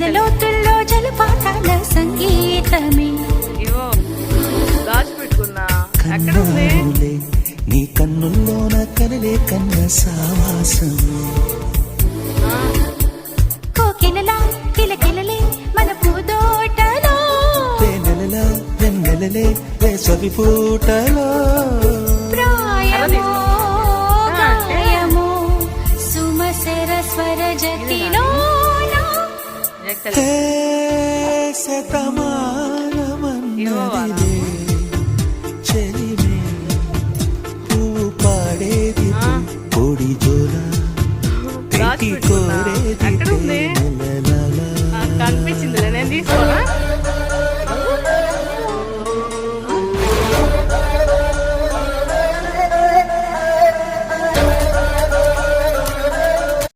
ఎదలోతుల్లో జలపాతాల సంగీతమే. నీ కన్నుల్లోన కనలే కన్న సావాసం కోకిలలా కిలకిలలే మన పూదోటలో తేనెలలా వెన్నెలలే వేసవి పూటలో. ప్రాయమో సుమసర స్వర జతిలోనా పాడేది పొడి జోల. కోరేది కనిపించిందిలే. నేను తీసుకోనా?